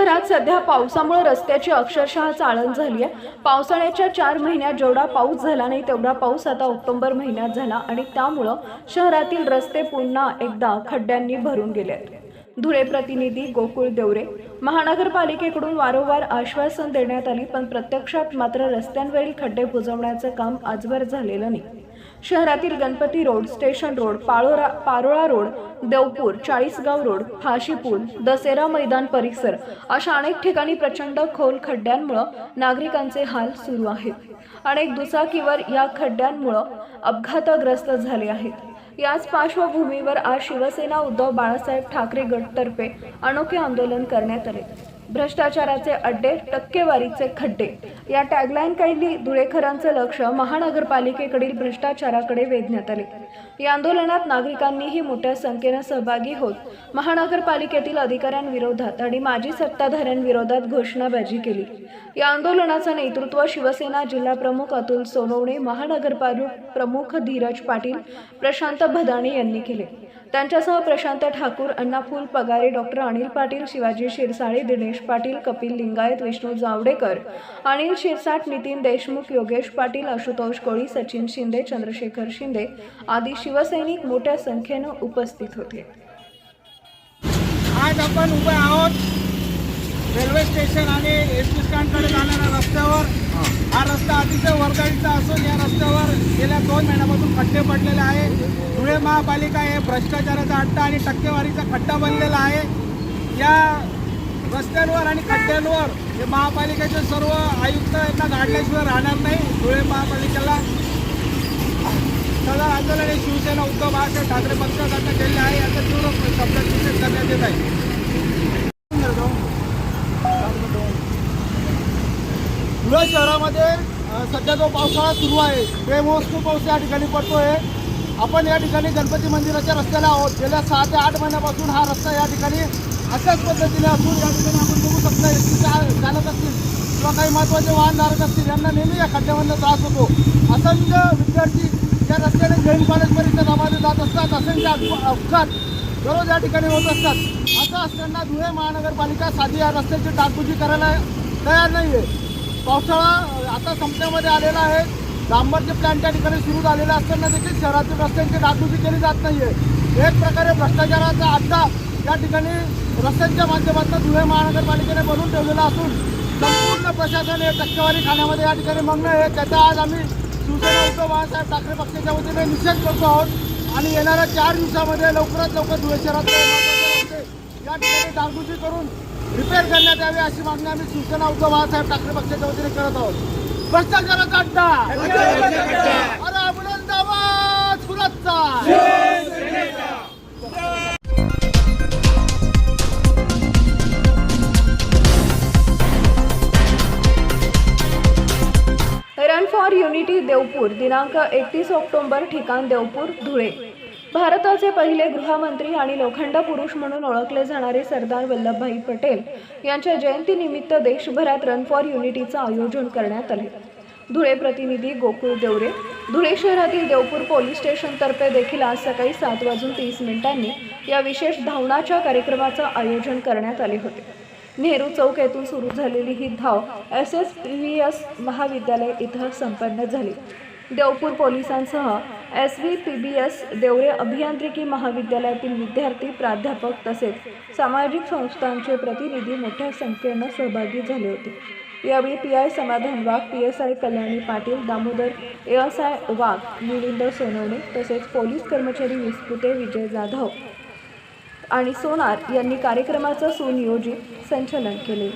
शहरात सध्या पावसामुळे रस्त्याची अक्षरशः चाळण झाली आहे. पावसाळ्याच्या चार महिन्यात जेवढा पाऊस झाला नाही तेवढा पाऊस आता ऑक्टोबर महिन्यात झाला आणि त्यामुळं शहरातील रस्ते पुन्हा एकदा खड्ड्यांनी भरून गेले आहेत. धुळे प्रतिनिधी गोकुळ देवरे महानगरपालिकेकडून वारंवार आश्वासन देण्यात आली पण प्रत्यक्षात मात्र रस्त्यांवरील खड्डे बुजवण्याचं काम आजवर झालेलं नाही. शहरातील Ganpati road station road Palora Parola road Deopur Chalisgaon road फाशी पूल दसेरा मैदान परिसर अशा अनेक ठिकाणी प्रचंड खोल खड्ड्यांमुळं नागरिकांचे हाल सुरू आहेत. अनेक दुचाकीवर या खड्ड्यांमुळं अपघातग्रस्त झाले आहेत. याच पार्श्वभूमीवर आज शिवसेना उद्धव बाळासाहेब ठाकरे गटतर्फे अनोखे आंदोलन करण्यात आले. भ्रष्टाचाराचे अड्डे टक्केवारीचे खड्डे. या टॅगलाईन काही धुळेकरांचे लक्ष महानगरपालिकेकडील भ्रष्टाचाराकडे वेधण्यात आले. या आंदोलनात नागरिकांनीही मोठ्या संख्येनं सहभागी होत महानगरपालिकेतील अधिकाऱ्यांविरोधात आणि माजी सत्ताधाऱ्यांविरोधात घोषणाबाजी केली. या आंदोलनाचं नेतृत्व शिवसेना जिल्हा प्रमुख अतुल सोनवणे महानगरपालिका प्रमुख धीरज पाटील प्रशांत भदाणे यांनी केले. त्यांच्यासह प्रशांत ठाकूर अण्णा फुल पगारे डॉक्टर अनिल पाटील शिवाजी शिरसाळे दिनेश पाटील कपिल लिंगायत विष्णू जावडेकर अनिल शिरसाट नितीन देशमुख योगेश पाटील आशुतोष कोळी सचिन शिंदे चंद्रशेखर शिंदे आदी शिवसैनिक मोठ्या संख्येनं उपस्थित होते. आज आपण उभे आहोत रेल्वे स्टेशन आणि एस टी स्टँडकडे जाणाऱ्या रस्त्यावर. हा रस्ता अतिशय वर्दळीचा असून या रस्त्यावर गेल्या दोन महिन्यापासून खड्डे पडलेले आहे. धुळे महापालिका हे भ्रष्टाचाराचा अड्डा आणि टक्केवारीचा खड्डा बनलेला आहे. या रस्त्यांवर आणि खड्ड्यांवर हे महापालिकेचे सर्व आयुक्त यांना गाडल्याशिवाय राहणार नाही. धुळे महापालिकेला सदर आंदोलन हे शिवसेना उद्धव बाळासाहेब ठाकरे पक्षाकडनं केले आहे. याचा तीव्र शब्द सूचित करण्यात येत आहे. धुळे शहरामध्ये सध्या जो पावसाळा सुरू आहे बेमोसमी पाऊस या ठिकाणी पडतोय. आपण या ठिकाणी गणपती मंदिराच्या रस्त्याला आहोत. गेल्या सहा ते आठ महिन्यापासून हा रस्ता या ठिकाणी अशाच पद्धतीने असून या ठिकाणी आपण बघू शकता एस टी चालक असतील किंवा काही महत्त्वाचे वाहनधारक असतील यांना नेहमी या खड्ड्यामधनं त्रास होतो. असंख्य विद्यार्थी या रस्त्याने जैन कॉलेज परिसरामध्ये जात असतात असंख्य अपघात दररोज या ठिकाणी होत असतात. असं असताना धुळे महानगरपालिका साधी या रस्त्याची डागडुजी करायला तयार नाही आहे पावसाळा आता संपण्यामध्ये आलेला आहे. डांबरचे प्लॅन त्या ठिकाणी सुरू झालेले असताना देखील शहरातील रस्त्यांची डागडुजी केली जात नाही आहे एक प्रकारे भ्रष्टाचाराचा अड्डा या ठिकाणी रस्त्यांच्या माध्यमातून धुळे महानगरपालिकेने बनवून ठेवलेला असून संपूर्ण प्रशासन हे टक्केवारी खाण्यामध्ये या ठिकाणी मग्न आहे. त्याचा आज आम्ही शिवसेना उद्धव बाळासाहेब ठाकरे पक्षाच्या वतीने निषेध करतो आहोत. आणि येणाऱ्या चार दिवसामध्ये लवकरात लवकर धुळे रस्ते या ठिकाणी डागडुजी करून रिपेअर करण्यात यावे अशी मागणी आम्ही शिवसेना उद्धव बाळासाहेब ठाकरे पक्षाच्या वतीने करत आहोत. भ्रष्टाचाराचा अड्डा! अरे अभिनंद आवाज रन फॉर युनिटी देवपूर दिनांक एकतीस ऑक्टोंबर ठिकाण देवपूर धुळे. भारताचे पहिले गृहमंत्री आणि लोखंड पुरुष म्हणून ओळखले जाणारे सरदार वल्लभभाई पटेल यांच्या जयंतीनिमित्त देशभरात रन फॉर युनिटीचं आयोजन करण्यात आले. धुळे प्रतिनिधी गोकुळ देवरे धुळे शहरातील देवपूर पोलीस स्टेशनतर्फे देखील आज सकाळी सात वाजून तीस मिनिटांनी या विशेष धावण्याच्या कार्यक्रमाचं आयोजन करण्यात आले होते. नेहरू चौक येथून सुरू झालेली ही धाव एस एस व्ही एस महाविद्यालय इथं संपन्न झाली. देवपूर पोलिसांसह S V P B S Deole अभियांत्रिकी महाविद्यालयातील विद्यार्थी प्राध्यापक तसेच सामाजिक संस्थांचे प्रतिनिधी मोठ्या संख्येनं सहभागी झाले होते. यावेळी P I Samadhan Wagh P S I Kalyani Patil Damodar S I Wagh Milind Sonawane तसेच पोलीस कर्मचारी विस्पुते विजय जाधव आणि सोनार यांनी कार्यक्रमाचं सुनियोजित संचालन केले.